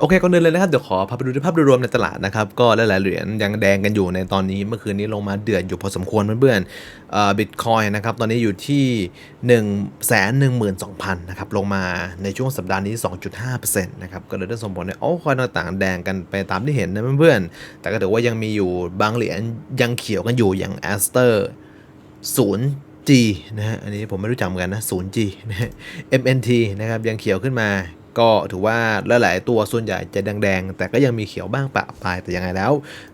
โอเคก่อนอื่นเลยนะครับ เดี๋ยวขอพาไปดูภาพโดยรวมในตลาดนะครับ ก็หลายๆเหรียญยังแดงกันอยู่ในตอนนี้เมื่อคืนนี้ลงมาเดือดอยู่พอสมควรเพื่อนๆบิตคอยนะครับ ตอนนี้อยู่ที่ 1 1 2 0 0 0นะครับ ลงมาในช่วงสัปดาห์นี้ 2.5%นะครับ ก็เลยได้ส่งผลให้โอ้คอยต่างๆ แดงกันไปตามที่เห็นนะเพื่อนๆ แต่ก็ถือว่ายังมีอยู่บางเหรียญยังเขียวกันอยู่อย่าง a s t e r 0G นะฮะ อันนี้ผมไม่รู้จักเหมือนกันนะ 0G นะ MNT นะครับ ยังเขียวขึ้นมา ก็ถือว่าหลายๆตัวส่วนใหญ่จะแดงๆ แต่ก็ยังมีเขียวบ้างปะปลายแต่ยังไงแล้ว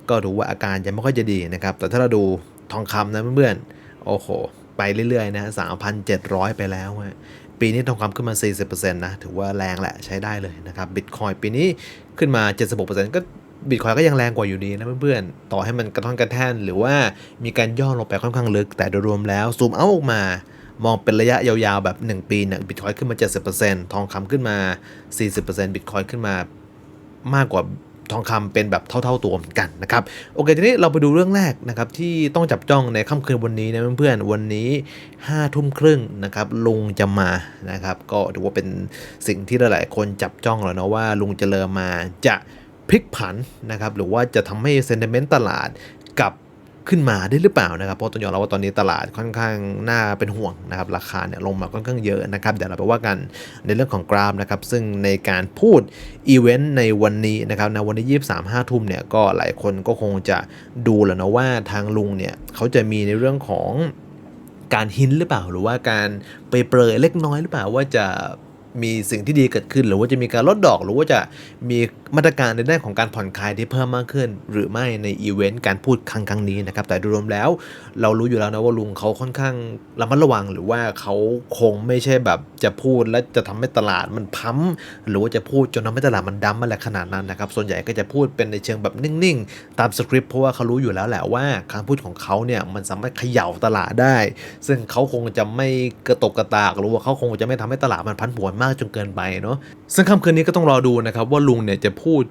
ก็ถือว่าอาการจะไม่ค่อยจะดีนะครับ แต่ถ้าเราดูทองคำนะเพื่อนๆ โอ้โห ไปเรื่อยๆนะ3,700 ไปแล้วฮะปีนี้ทองคำขึ้นมา 40%นะ ถือว่าแรงแหละใช้ได้เลยนะครับบิตคอยปีนี้ขึ้นมา 76%ก็บิตคอยก็ยังแรงกว่าอยู่ดีนะเพื่อนๆ ต่อให้มันกระท่อนกระแท่นหรือว่ามีการย่อลงไปค่อนข้างลึก แต่โดยรวมแล้วซูมเอาออกมา มองเป็นระยะยาวๆ แบบ 1 ปีเนี่ยบิตคอยขึ้นมา 70%ทองคำขึ้นมา 40%บิตคอยขึ้นมามากกว่าทองคำเป็นแบบเท่า ๆตัวเหมือนกันนะครับ โอเคทีนี้เราไปดูเรื่องแรกนะครับที่ต้องจับจ้องในค่ำคืนวันนี้นะเพื่อนๆ วันนี้5้าทุ่มครึ่งนะครับลุงจะมานะครับก็ถือว่าเป็นสิ่งที่หลายๆ คนจับจ้องแล้วนะว่าลุงจะเริ่มมาจะพลิกผันนะครับหรือว่าจะทำให้เซน t ิเมนต์ตลาดกลับ ขึ้นมาได้หรือเปล่านะครับ เพราะต้องยอมรับว่าตอนนี้ตลาดค่อนข้างน่าเป็นห่วงนะครับราคาเนี่ยลงมาค่อนข้างเยอะนะครับเดี๋ยวเราไปว่ากันในเรื่องของกราฟนะครับซึ่งในการพูดอีเวนต์ในวันนี้นะครับในวันที่23 5ทุ่มเนี่ยก็หลายคนก็คงจะดูแล้วนะว่าทางลุงเนี่ยเขาจะมีในเรื่องของการหินหรือเปล่าหรือว่าการไปเปรยเล็กน้อยหรือเปล่าว่าจะ มีสิ่งที่ดีเกิดขึ้น หรือว่าจะมีการลดดอก หรือว่าจะมีมาตรการในด้านของการผ่อนคลายที่เพิ่มมากขึ้น หรือไม่ในอีเวนต์การพูดครั้งครั้งนี้นะครับแต่โดยรวมแล้ว เรารู้อยู่แล้วนะว่าลุงเขาค่อนข้างระมัดระวัง หรือว่าเขาคงไม่ใช่แบบจะพูดแล้วจะทำให้ตลาดมันพัมหรือว่าจะพูดจนทำให้ตลาดมันดั้มอะไรขนาดนั้นนะครับส่วนใหญ่ก็จะพูดเป็นในเชิงแบบนิ่งๆ ตามสคริปต์เพราะว่าเขารู้อยู่แล้วแหละว่าคำพูดของเขาเนี่ยมันสามารถเขย่าตลาดได้ ซึ่งเขาคงจะไม่กระตกกระตากหรือว่าเขาคงจะไม่ทำให้ตลาดมันพันผวนมากจนเกินไปเนาะซึ่งค่ำคืนนี้ก็ต้องรอดูนะครับว่าลุงเนี่ยจะพูด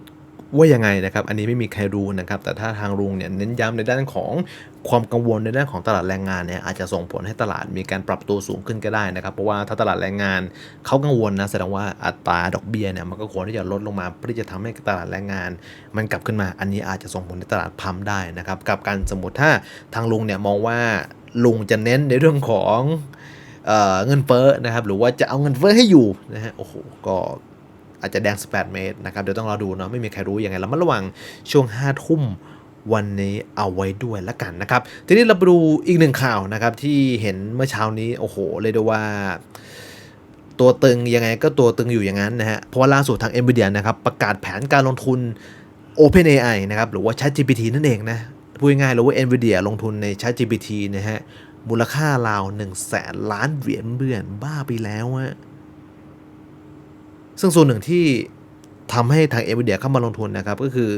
ว่ายังไงนะครับ อันนี้ไม่มีใครรู้นะครับ แต่ถ้าทางลุงเนี่ยเน้นย้ำในด้านของความกังวลในด้านของตลาดแรงงานเนี่ยอาจจะส่งผลให้ตลาดมีการปรับตัวสูงขึ้นก็ได้นะครับ เพราะว่าถ้าตลาดแรงงานเขากังวลนะแสดงว่าอัตราดอกเบี้ยเนี่ยมันก็ควรที่จะลดลงมาเพื่อที่จะทำให้ตลาดแรงงาน มันกลับขึ้นมา อันนี้อาจจะส่งผลในตลาดพัมได้นะครับ กับการสมมติถ้าทางลุงเนี่ยมองว่าลุงจะเน้นในเรื่องของ เเงินเฟ้อนะครับ หรือว่าจะเอาเงินเฟ้อให้อยู่นะฮะโอ้โหก็อาจจะแดง 18 เมตรนะครับ เดี๋ยวต้องรอดูเนาะไม่มีใครรู้ยังไงเรามาระวังช่วง 5 ทุ่มวันนี้เอาไว้ด้วยละกันนะครับ ทีนี้เราไปดูอีกหนึ่งข่าวนะครับ ที่เห็นเมื่อเช้านี้ โอ้โห เลยได้ว่า ตัวตึงยังไงก็ตัวตึงอยู่อย่างนั้นนะฮะ เพราะว่าล่าสุดทาง NVIDIA นะครับ ประกาศแผนการลงทุน OpenAI นะครับ หรือว่า ChatGPT นั่นเองนะ พูดง่ายๆเลยว่า NVIDIA ลงทุนใน ChatGPT นะฮะ มูลค่าราว1 0 0 0 0แสนล้านเหรียญเบื่อนบ้าไปแล้วอะซึ่งส่วนหนึ่งที่ทำให้ทาง NVIDIA เข้ามาลงทุนนะครับ ก็คือ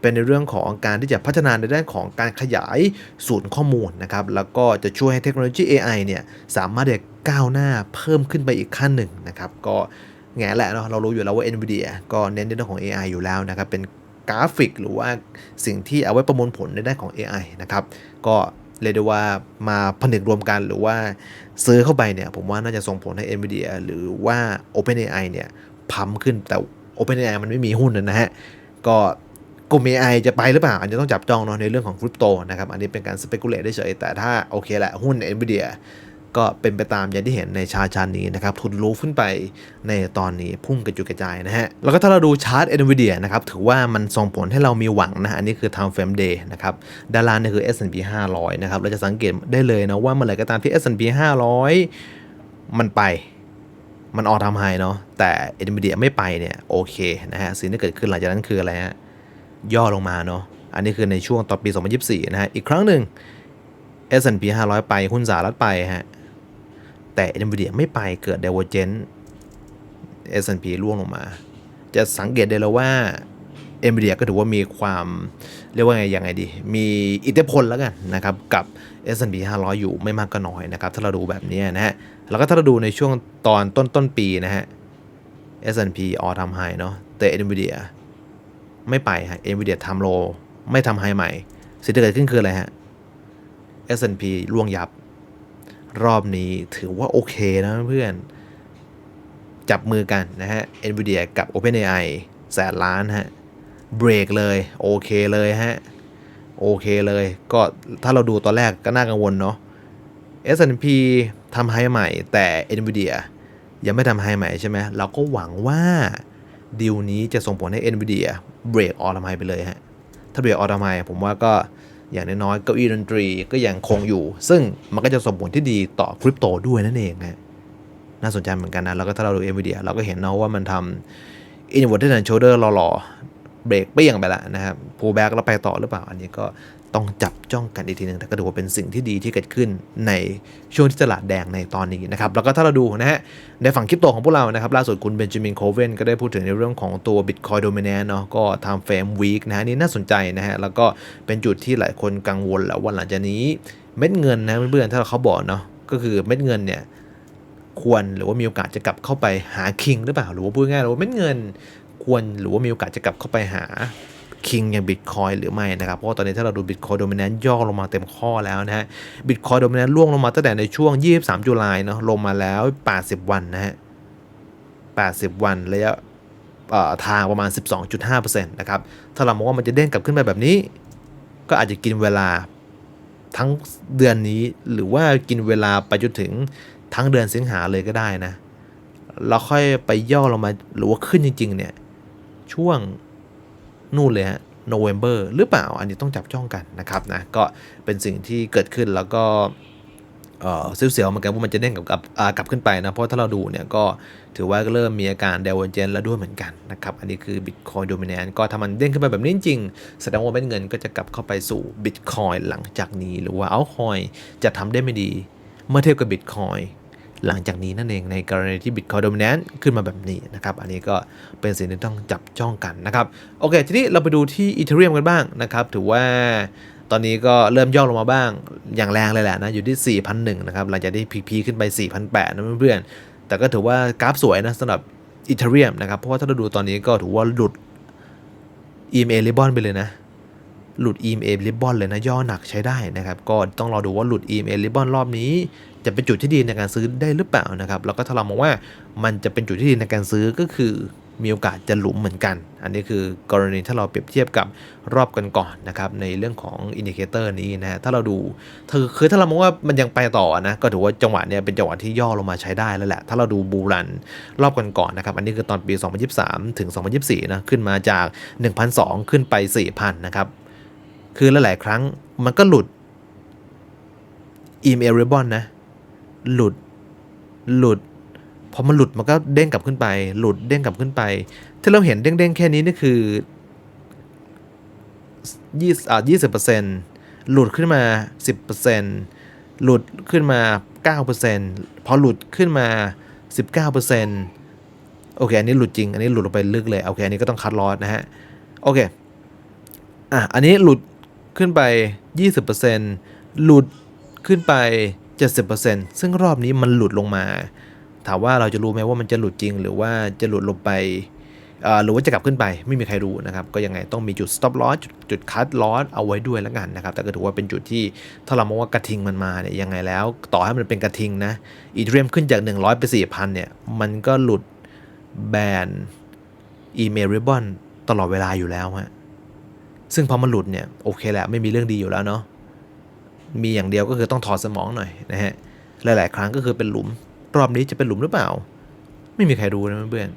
เป็นในเรื่องของการที่จะพัฒนาในด้านของการขยายศูนย์ข้อมูลนะครับ แล้วก็จะช่วยให้เทคโนโลยี AI เนี่ย สามารถจะก้าวหน้าเพิ่มขึ้นไปอีกขั้นหนึ่งนะครับ ก็แง่แหละเนาะเรารู้อยู่แล้วว่า NVIDIA ก็เน้นในเรื่องของ AI อยู่แล้วนะครับ เป็นกราฟิกหรือว่าสิ่งที่เอาไว้ประมวลผลในด้านของ AI นะครับ ก็ เรียกได้ว่ามาผนึกรวมกันหรือว่าซื้อเข้าไปเนี่ย ผมว่าน่าจะส่งผลให้ NVIDIA หรือว่า OpenAI เนี่ยพัมขึ้นแต่ OpenAI มันไม่มีหุ้นนะฮะ ก็กลุ่ม AI จะไปหรือเปล่า อันนี้ต้องจับจ้องเนาะในเรื่องของคริปโตนะครับ อันนี้เป็นการสเปกุเลตได้เฉยแต่ถ้าโอเคแหละหุ้น NVIDIA ก็เป็นไปตามอย่างที่เห็นในชาชานี้นะครับทุนรู้ขึ้นไปในตอนนี้พุ่งกระจุยกระจายนะฮะ แล้วก็ถ้าเราดูชาร์ต NVIDIA นะครับถือว่ามันส่งผลให้เรามีหวังนะฮะอันนี้คือ time frame day นะครับด้านล่างนี่คือ S&P 500 นะครับ เราจะสังเกตได้เลยนะว่าเมื่อไหร่ก็ตามที่ S&P 500 มันไปมันออกทำไฮเนาะแต่ NVIDIA ไม่ไปเนี่ยโอเคนะฮะสิ่งที่เกิดขึ้นหลังจากนั้นคืออะไรฮะย่อลงมาเนาะอันนี้คือในช่วงต่อนปี 2024 นะฮะอีกครั้งหนึ่ง S&P 500 ไปหุ้นสหรัฐไปฮะ แต่ NVIDIA ไม่ไปเกิด divergence S&P ร่วงลงมา จะสังเกตได้แล้วว่า NVIDIA ก็ถือว่ามีความเรียกว่าไงยังไงดี มีอิทธิพลแล้วกันนะครับกับ S&P 500 อยู่ไม่มากก็น้อยนะครับถ้าเราดูแบบนี้นะฮะแล้วก็ถ้าเราดูในช่วงตอนต้นต้นปีนะฮะ S&P ออทำไฮเนาะแต่ NVIDIA ไม่ไปฮะ NVIDIA ทำโล ไม่ทำไฮใหม่ สิ่งที่เกิดขึ้นคืออะไรฮะ S&P ร่วงยับ รอบนี้ถือว่าโอเคนะเพื่อน จับมือกันนะฮะ NVIDIA กับ OpenAI แสนล้านฮะ เบรกเลย โอเคเลยฮะ โอเคเลย ก็ถ้าเราดูตอนแรกก็น่ากังวลเนาะ S&P ทำไฮใหม่แต่ NVIDIA ยังไม่ทำไฮใหม่ใช่ไหม เราก็หวังว่าดีลนี้จะส่งผลให้ NVIDIA เบรกออทำไฮไปเลยฮะ ถ้าเบรกออทำไฮผมว่าก็ อย่างน้อยๆเก้าอี้ดนตรีก็ยังคงอยู่ ซึ่งมันก็จะส่งผลที่ดีต่อคริปโตด้วยนั่นเองนะน่าสนใจเหมือนกันนะ แล้วก็ถ้าเราดู NVIDIA เราก็เห็นนะว่ามันทำ inverted and shoulder หล่อๆเบรกเปี้ยงไปแล้วนะครับ pull back แล้วไปต่อหรือเปล่า อันนี้ก็ ต้องจับจ้องกันอีกทีหนึ่งแต่ก็ถือว่าเป็นสิ่งที่ดีที่เกิดขึ้นในช่วงที่ตลาดแดงในตอนนี้นะครับ แล้วก็ถ้าเราดูนะฮะในฝั่งคริปโตของพวกเรานะครับ ล่าสุดคุณเบนจามินโคเวนก็ได้พูดถึงในเรื่องของตัว Bitcoin Dominance เนาะก็ทำเฟรมวีคนะฮะนี่น่าสนใจนะฮะแล้วก็เป็นจุดที่หลายคนกังวลแล้วว่าหลังจากนี้เม็ดเงินนะเพื่อนๆถ้าเขาบอกเนาะก็คือเม็ดเงินเนี่ยควรหรือว่ามีโอกาสจะกลับเข้าไปหาคิงหรือเปล่าหรือว่าพูดง่ายๆว่าเม็ดเงินควรหรือว่ามีโอกาสจะกลับเข้าไปหา คิงอย่างบิตคอยหรือไม่นะครับ เพราะว่าตอนนี้ถ้าเราดูบิตคอยโดมิ n น n ย่อลงมาเต็มข้อแล้วนะฮะบิตคอยโดมิ n น n ล่วงลงมาตั้งแต่ในช่วง 23ตุลาเนาะลงมาแล้ว 80 วันนะฮะ 80 วันระยะเอ่อทางประมาณ 12.5%นะครับ ถ้าเรามองว่ามันจะเด้งกลับขึ้นไปแบบนี้ ก็อาจจะกินเวลาทั้งเดือนนี้หรือว่ากินเวลาไปจนถึงทั้งเดือนสิงหาเลยก็ได้นะ เราค่อยไปย่อลงมาหรือว่าขึ้นจริง ๆ เนี่ย ช่วง นู่นเลยฮะโนเวม ber หรือเปล่า อันนี้ต้องจับจ้องกันนะครับนะก็เป็นสิ่งที่เกิดขึ้นแล้วก็เออเสียวๆเหมือนกันว่ามันจะเด้งกลับกลับกลับขึ้นไปนะ เพราะถ้าเราดูเนี่ยก็ถือว่าเริ่มมีอาการเดวเจนแล้วด้วยเหมือนกันนะครับ อันนี้คือ Bitcoin Dominance ก็ถ้ามันเด้งขึ้นไปแบบนี้จริงแสดงว่าเม็ดเงินก็จะกลับเข้าไปสู่ Bitcoin หลังจากนี้ หรือว่า Altcoin จะทำได้ไม่ดี เมื่อเทียบกับ Bitcoin หลังจากนี้นั่นเองในกรณีที่ Bitcoin Dominance ขึ้นมาแบบนี้นะครับอันนี้ก็เป็นสิ่งที่ต้องจับจ้องกันนะครับโอเค ทีนี้เราไปดูที่ Ethereum กันบ้างนะครับถือว่าตอนนี้ก็เริ่มย่อลงมาบ้างอย่างแรงเลยแหละนะอยู่ที่ 4,001นะครับหลังจากที่พีขึ้นไป4,800นะเพื่อนๆแต่ก็ถือว่ากราฟสวยนะสำหรับ Ethereum นะครับเพราะว่าถ้าเราดูตอนนี้ก็ถือว่าหลุด EMA Ribbon ไปเลยนะ หลุด EMA Ribbon เลยนะ ย่อหนักใช้ได้นะครับ ก็ต้องรอดูว่าหลุด EMA Ribbon รอบนี้ จะเป็นจุดที่ดีในการซื้อได้หรือเปล่านะครับ แล้วก็ถ้าเรามองว่ามันจะเป็นจุดที่ดีในการซื้อก็คือมีโอกาสจะหลุมเหมือนกัน อันนี้คือกรณีถ้าเราเปรียบเทียบกับรอบกันก่อนๆนะครับในเรื่องของอินดิเคเตอร์นี้นะฮะถ้าเราดูคือคือถ้าเรามองว่ามันยังไปต่อนะก็ถือว่าจังหวะเนี้ยเป็นจังหวะที่ย่อลงมาใช้ได้แล้วแหละ ถ้าเราดูบูรันรอบกันก่อนๆนะครับอันนี้คือตอนปี 2023 ถึง 2024นะขึ้นมาจาก1,200ขึ้นไป 4,000 นะครับ คือหลายๆครั้งมันก็หลุด email ribbon นะ หลุด หลุด พอมันหลุดมันก็เด้งกลับขึ้นไป หลุดเด้งกลับขึ้นไป ที่เราเห็นเด้งๆแค่นี้นี่คือยี่อ่ายี่สิบเปอร์เซ็นต์หลุดขึ้นมาสิบเปอร์เซ็นต์หลุดขึ้นมาเก้าเปอร์เซ็นต์พอหลุดขึ้นมาสิบเก้าเปอร์เซ็นต์โอเค อันนี้หลุดจริง อันนี้หลุดลงไปลึกเลย โอเค อันนี้ก็ต้องคัดลอสนะฮะ โอเค อะ อันนี้หลุด ขึ้นไป 20%หลุดขึ้นไป 70%ซึ่งรอบนี้มันหลุดลงมา ถามว่าเราจะรู้ไหมว่ามันจะหลุดจริง หรือว่าจะหลุดลงไปหรือว่าจะกลับขึ้นไปไม่มีใครรู้นะครับ ก็ยังไงต้องมีจุด stop loss จุดจุด cut loss เอาไว้ด้วยแล้วกันนะครับ แต่ก็ถือว่าเป็นจุดที่ถ้าเรามองว่ากระทิงมันมาเนี่ยยังไงแล้ว ต่อให้มันเป็นกระทิงนะอีเทรียมขึ้นจาก 100 ไป 4,000 เนี่ย มันก็หลุดแบนอีเมลริบบอนตลอดเวลาอยู่แล้วฮะ ซึ่งพอมันหลุดเนี่ยโอเคแหละไม่มีเรื่องดีอยู่แล้วเนาะมีอย่างเดียวก็คือต้องถอดสมองหน่อยนะฮะหลาย ๆ ครั้งก็คือเป็นหลุม รอบนี้จะเป็นหลุมหรือเปล่า ไม่มีใครรู้นะเพื่อน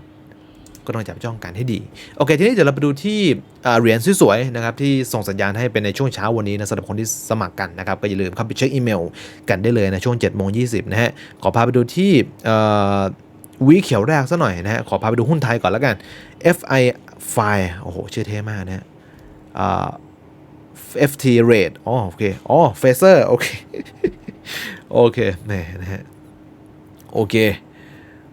ก็ต้องจับจ้องกันให้ดี โอเค ทีนี้เดี๋ยวเราไปดูที่เหรียญสวยๆนะครับที่ส่งสัญญาณให้เป็นในช่วงเช้าวันนี้นะสำหรับคนที่สมัครกันนะครับ ก็อย่าลืมเข้าไปเช็คอีเมลกันได้เลยนะช่วง7จ็ดโมงยีนะฮะขอพาไปดูที่เอ่อวีเขียวแรกซะหน่อยนะฮะขอพาไปดูหุ้นไทยก่อนแล้วกัน FI f i โอ้โหชื่อเท่มากนะฮะ FT rate อ๋อโอเค อ๋อ Phaser โอเค โอเคแหม่นะฮะ โอเค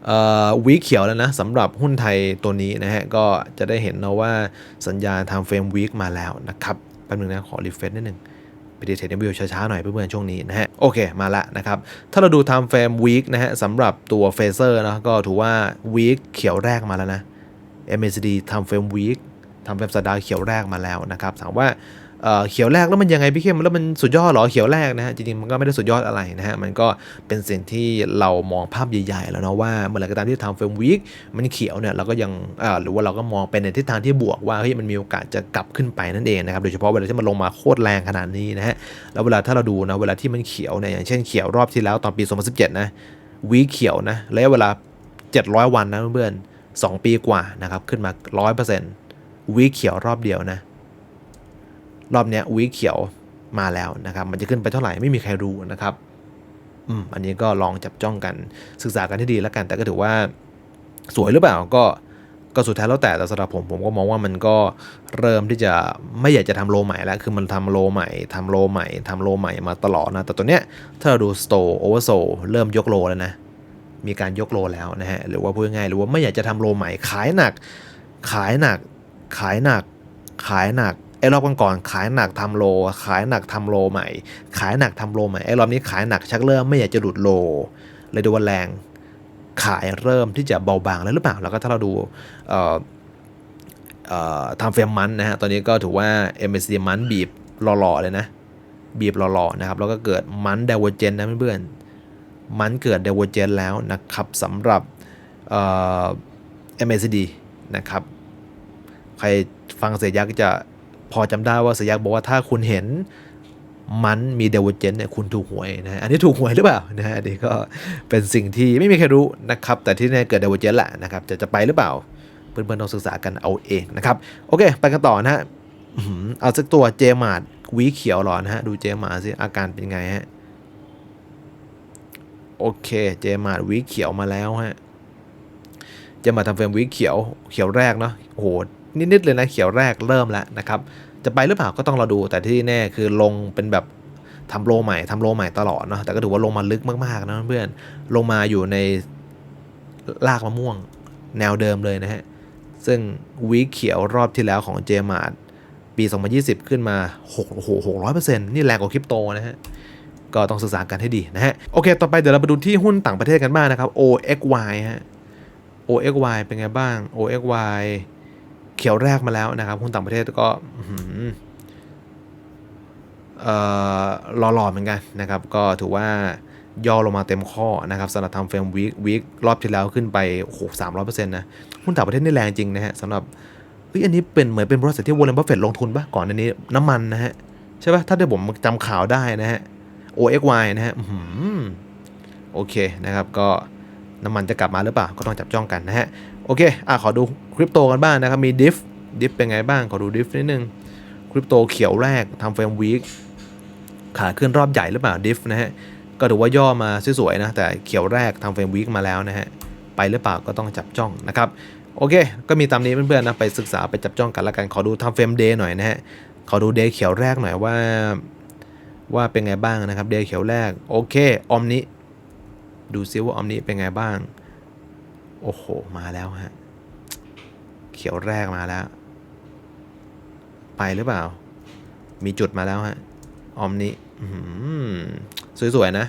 เอ่อวีเขียวแล้วนะสำหรับหุ้นไทยตัวนี้นะฮะ ก็จะได้เห็นนะว่าสัญญาณทางเฟรมวีคมาแล้วนะครับแป๊บนึงนะ ขอรีเฟรชนิดนึงไปดีเทควิวช้าๆหน่อยเพื่อนๆช่วงนี้นะฮะ โอเค มาละนะครับ ถ้าเราดู time frame week นะฮะสำหรับตัว Phaser นะก็ถือว่า week เขียวแรกมาแล้วนะ MACD time frame week ทำเว็บสัปดาห์เขียวแรกมาแล้วนะครับถามว่าเเขียวแรกแล้วมันยังไงพี่เข้มแล้วมันสุดยอดเหรอเขียวแรกนะฮะจริงๆมันก็ไม่ได้สุดยอดอะไรนะฮะมันก็เป็นสิ่งที่เรามองภาพใหญ่ๆแล้วเนาะว่าเมื่อไหร่ก็ตามที่ทำเฟรมวีคมันเขียวเนี่ยเราก็ยังหรือว่าเราก็มองไปในทิศทางที่บวกว่าเฮ้ยมันมีโอกาสจะกลับขึ้นไปนั่นเองนะครับโดยเฉพาะเวลาที่มันลงมาโคตรแรงขนาดนี้นะฮะแล้วเวลาถ้าเราดูนะเวลาที่มันเขียวเนี่ยอย่างเช่นเขียวรอบที่แล้วตอนปี 2017 นะวีเขียวนะระยะเวลา 700 วันนะเพื่อนๆสองปีกว่านะครับขึ้นมา 100% วีเขียวรอบเดียวนะ รอบเนี้ยวีเขียวมาแล้วนะครับ มันจะขึ้นไปเท่าไหร่ไม่มีใครรู้นะครับอืมอันนี้ก็ลองจับจ้องกันศึกษากันให้ดีแล้วกัน แต่ก็ถือว่าสวยหรือเปล่าก็ก็สุดท้ายแล้วแต่แต่สำหรับผมผมก็มองว่ามันก็เริ่มที่จะไม่อยากจะทำโลใหม่แล้ว คือมันทำโลใหม่ทำโลใหม่ทำโลใหม่มาตลอดนะ แต่ตัวเนี้ยถ้าเราดูสโตโอเวอร์โซเริ่มยกโลแล้วนะ มีการยกโลแล้วนะฮะ หรือว่าพูดง่ายๆหรือว่าไม่อยากจะทำโลใหม่ขายหนัก ขายหนัก ขายหนัก ขายหนักไอ้รอบก่อนๆขายหนักทำโล ขายหนักทำโลใหม่ ขายหนักทำโลใหม่ไอ้รอบนี้ขายหนักชักเริ่มไม่อยากจะหลุดโล เลยดูว่าแรง ขายเริ่มที่จะเบาบางแล้วหรือเปล่า แล้วก็ถ้าเราดูทำเฟรมมันนะฮะ ตอนนี้ก็ถือว่า MACD มันบีบหล่อๆเลยนะ บีบหล่อๆนะครับ แล้วก็เกิดมันเดวเจนนะเพื่อนๆ มันเกิดเดวเจนแล้วนะครับสำหรับเอ่อ MACD นะครับ ใครฟังเสียยักษ์จะพอจำได้ว่าเสียยักษ์บอกว่าถ้าคุณเห็นมันมีเดวเจนเนี่ยคุณถูกหวยนะฮะอันนี้ถูกหวยหรือเปล่านะฮะอันนี้ก็เป็นสิ่งที่ไม่มีใครรู้นะครับ แต่ที่แน่เกิดเดวเจนแหละนะครับ จะจะไปหรือเปล่าเพื่อนๆต้องศึกษากันเอาเองนะครับ โอเค ไปกันต่อนะฮะเอาสักตัวเจมาดวีเขียวหรอนะฮะ ดูเจมาดสิอาการเป็นไงฮะ โอเค เจมาดวีเขียวมาแล้วฮะจะมาทำเฟรมวีเขียวเขียวแรกเนาะโอ้โห นิดๆเลยนะเขียวแรกเริ่มแล้วนะครับจะไปหรือเปล่าก็ต้องเราดู แต่ที่แน่คือลงเป็นแบบทำโลใหม่ทำโลใหม่ตลอดเนาะแต่ก็ถือว่าลงมาลึกมากๆนะเพื่อนลงมาอยู่ในรากมะม่วงแนวเดิมเลยนะฮะซึ่งวีเขียวรอบที่แล้วของเจมาร์ปี 2020 ขึ้นมา6โอ้โห600%นี่แรงกว่าคริปโตนะฮะก็ต้องศึกษากันให้ดีนะฮะโอเค ต่อไปเดี๋ยวเราไปดูที่หุ้นต่างประเทศกันบ้างนะครับ OXY ฮะ OXY เป็นไงบ้าง OXY เขียวแรกมาแล้วนะครับหุ้นต่างประเทศก็รอหือเอ่อหล่อเหมือนกันนะครับ ก็ถือว่าย่อลงมาเต็มข้อนะครับสำหรับทำเฟรมวีควีครอบที่แล้วขึ้นไปโอ้โหสามร้อยเปอร์เซ็นต์นะหุ้นต่างประเทศนี่แรงจริงนะฮะสำหรับเฮ้ยอันนี้เป็นเหมือนเป็นบริษัทที่วอร์เรนบัฟเฟตลงทุนปะก่อนอันนี้น้ำมันนะฮะ ใช่ปะถ้าได้ผมจำข่าวได้นะฮะ OXY นะฮะโอเคนะครับก็ น้ำมันจะกลับมาหรือเปล่าก็ต้องจับจ้องกันนะฮะโอเคอะขอดูคริปโตกันบ้างนะครับมีดิฟดิฟเป็นไงบ้างขอดูดิฟนิดนึงคริปโตเขียวแรกทำเฟรมวีคขาขึ้นรอบใหญ่หรือเปล่าดิฟนะฮะก็ถือว่าย่อมาสวยๆนะแต่เขียวแรกทำเฟรมวีคมาแล้วนะฮะไปหรือเปล่าก็ต้องจับจ้องนะครับโอเค ก็มีตามนี้เพื่อนๆนะไปศึกษาไปจับจ้องกันละกันขอดูทำเฟรมเดย์หน่อยนะฮะขอดูเดย์เขียวแรกหน่อยว่าว่าเป็นไงบ้างนะครับเดย์เขียวแรกโอเคออมนี้ ดูซิว่าออมนี้เป็นไงบ้าง โอ้โห มาแล้วฮะ เขียวแรกมาแล้ว ไปหรือเปล่า มีจุดมาแล้วฮะ ออมนี้สวยๆนะ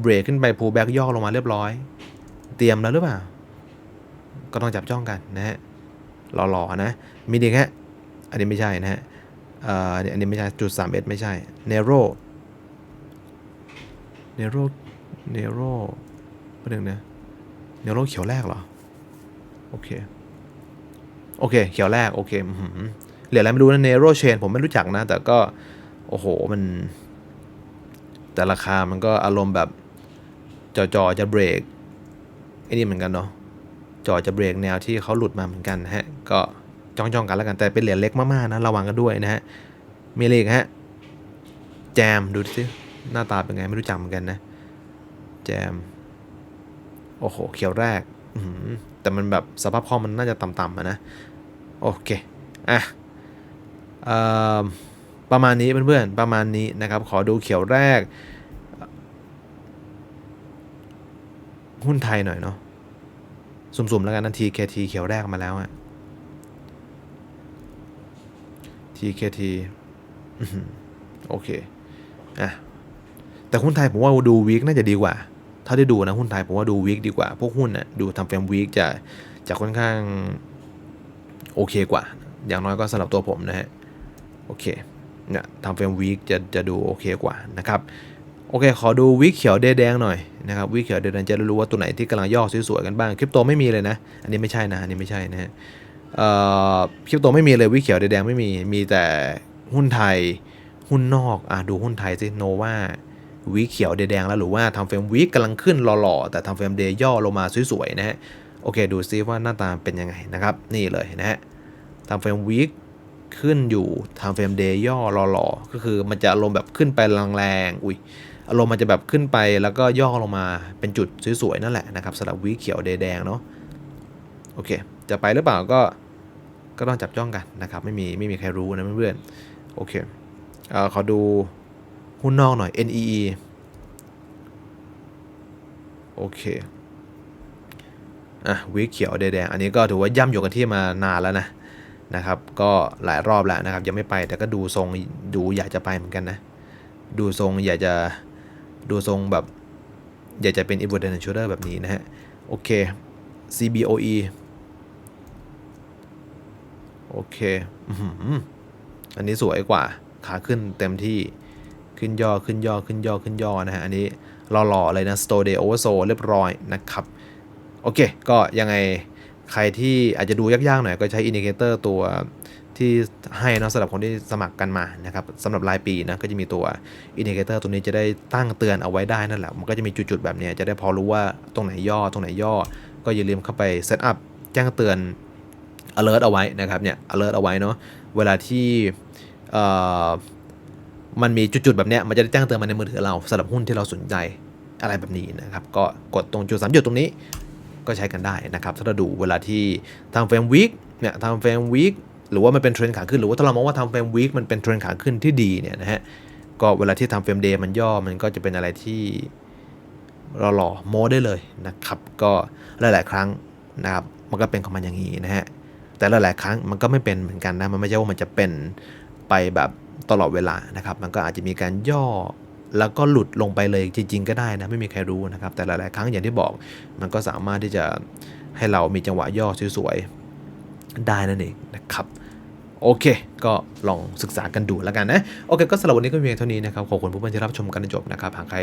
เบรกขึ้นไปพูแบ็กย่อลงมาเรียบร้อย เตรียมแล้วหรือเปล่า ก็ต้องจับจ้องกันนะฮะ หล่อๆนะ มีดีแค่อันนี้ไม่ใช่นะฮะอันนี้ไม่ใช่จุดสามเอ็ดไม่ใช่เนโประเด็นงนะเนโรเขียวแรกเหรอ โอเค โอเค เขียวแรก โอเคอื้อหือเหลืออะไรไม่รู้นะเนโรเชนผมไม่รู้จักนะ แต่ก็ โอ้โห มัน แต่ราคามันก็อารมณ์แบบจอจอจะเบรกไอ้นี่เหมือนกันเนาะจอจะเบรกแนวที่เขาหลุดมาเหมือนกันนะฮะ ก็จ้องๆกันแล้วกันแต่เป็นเหรียญเล็กมากๆนะระวังกันด้วยนะฮะมีอะไรอีกฮะ แจมดูสิหน้าตาเป็นไงไม่รู้จักเหมือนกันนะ แจม โอ้โห เขียวแรกอืแต่มันแบบสภาพคล่องมันน่าจะต่ำๆนะ โอเค อะออประมาณนี้เพื่อนๆ ประมาณนี้นะครับ ขอดูเขียวแรก หุ้นไทยหน่อยเนาะ สุ่มๆ แล้วกันนะ TKT เขียวแรกมาแล้วอะ TKT โอเค อะ แต่หุ้นไทยผมว่าดูวีคน่าจะดีกว่า ถ้าได้ดูนะหุ้นไทยผมว่าดูวีคดีกว่า พวกหุ้นน่ะดูทำเฟรมวีคจะจะค่อนข้างโอเคกว่า อย่างน้อยก็สำหรับตัวผมนะฮะ โอเคเนี่ยทำเฟรมวีคจะจะดูโอเคกว่านะครับ โอเค ขอดูวิกเขียวเดแดงหน่อยนะครับวิกเขียวเดแดงจะรู้ว่าตัวไหนที่กำลังย่อสวยๆกันบ้างคริปโตไม่มีเลยนะ อันนี้ไม่ใช่นะอันนี้ไม่ใช่นะฮะเอ่อคริปโตไม่มีเลยวิกเขียวเดแดงไม่มีมีแต่หุ้นไทยหุ้นนอกอะดูหุ้นไทยสิโนวา วิกเขียวเดแดงแล้วหรือว่าทำเฟรมวิกำลังขึ้นหล่อๆ แต่ทำเฟรมเดย์ย่อลงมาสวยๆนะฮะโอเคดูซิว่าหน้าตาเป็นยังไงนะครับนี่เลยนะฮะทำเฟรมวิกขึ้นอยู่ทางเฟรมเดย์ย่อหล่อๆก็คือมันจะอารมณ์แบบขึ้นไปแรงๆอุ้ยอารมณ์มันจะแบบขึ้นไปแล้วก็ย่อลงมาเป็นจุดสวยๆนั่นแหละนะครับสำหรับวีเขียวเดแดงเนาะโอเค จะไปหรือเปล่าก็ก็ต้องจับจ้องกันนะครับ ไม่มีไม่มีใครรู้นะเพื่อนๆโอเคเอ่อขอดู หุ้นนอกหน่อย NEE โอเค อะวีเขียวเดย์แดงอันนี้ก็ถือว่าย่ำอยู่กันที่มานานแล้วนะนะครับ ก็หลายรอบแล้วนะครับ ยังไม่ไปแต่ก็ดูทรงดูอยากจะไปเหมือนกันนะ ดูทรงอยากจะดูทรงแบบ อยากจะเป็น Evolution Shooter แบบนี้นะฮะ โอเค CBOE โอเค อันนี้สวยกว่า ขาขึ้นเต็มที่ ขึ้นย่อขึ้นย่อขึ้นย่อขึ้นย่อนะฮะอันนี้หล่อๆเลยนะ Store Day Oversold เรียบร้อยนะครับ โอเค ก็ยังไงใครที่อาจจะดูยากๆหน่อยก็ใช้อินดิเคเตอร์ตัวที่ให้นะสำหรับคนที่สมัครกันมานะครับสำหรับรายปีนะก็จะมีตัวอินดิเคเตอร์ตัวนี้จะได้ตั้งเตือนเอาไว้ได้นั่นแหละ มันก็จะมีจุดๆแบบนี้จะได้พอรู้ว่าตรงไหนย่อตรงไหนย่อ ก็อย่าลืมเข้าไปเซตอัพแจ้งเตือน alert เอาไว้นะครับเนี่ย alert เอาไว้เนาะเวลาที่ มันมีจุดๆแบบเนี้ยมันจะได้แจ้งเตือนมาในมือถือเราสำหรับหุ้นที่เราสนใจอะไรแบบนี้นะครับก็กดตรงจุดสามจุดตรงนี้ก็ใช้กันได้นะครับถ้าเราดูเวลาที่ทำเฟรมวีคเนี่ยทำเฟรมวีคหรือว่ามันเป็นเทรนด์ขาขึ้น หรือว่าถ้าเรามองว่าทำเฟรมวีคมันเป็นเทรนด์ขาขึ้นที่ดีเนี่ยนะฮะก็เวลาที่ทำเฟรมเดย์มันย่อมันก็จะเป็นอะไรที่หล่อโมได้เลยนะครับ ก็หลาย ๆ ครั้งนะครับมันก็เป็นของมันอย่างนี้นะฮะแต่หลาย ๆ ครั้งมันก็ไม่เป็นเหมือนกันนะมันไม่ใช่ว่ามันจะเป็นไปแบบ ตลอดเวลานะครับ มันก็อาจจะมีการย่อแล้วก็หลุดลงไปเลยจริง ๆ ก็ได้นะไม่มีใครรู้นะครับ แต่หลายๆครั้งอย่างที่บอกมันก็สามารถที่จะให้เรามีจังหวะย่อสวยๆได้นั่นเองนะครับโอเค ก็ลองศึกษากันดูแล้วกันนะ โอเค ก็สำหรับวันนี้ก็มีเพียงเท่านี้นะครับ ขอบคุณผู้ชมที่รับชมกันจนจบนะครับ หากใคร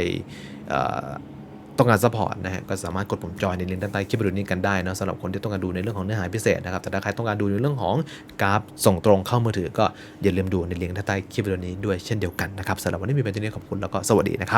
ต้องการซัพพอร์ตนะฮะก็สามารถกดปุ่มจอยในลิงก์ด้านใต้คลิปวิดีโอนี้กันได้นะสำหรับคนที่ต้องการดูในเรื่องของเนื้อหาพิเศษนะครับแต่ถ้าใครต้องการดูในเรื่องของกราฟส่งตรงเข้ามือถือ ก็อย่าลืมดูในลิงก์ด้านใต้คลิปวิดีโอนี้ด้วยเช่นเดียวกันนะครับสำหรับวันนี้มีเป็นที่นี้ขอบคุณแล้วก็สวัสดีนะครับ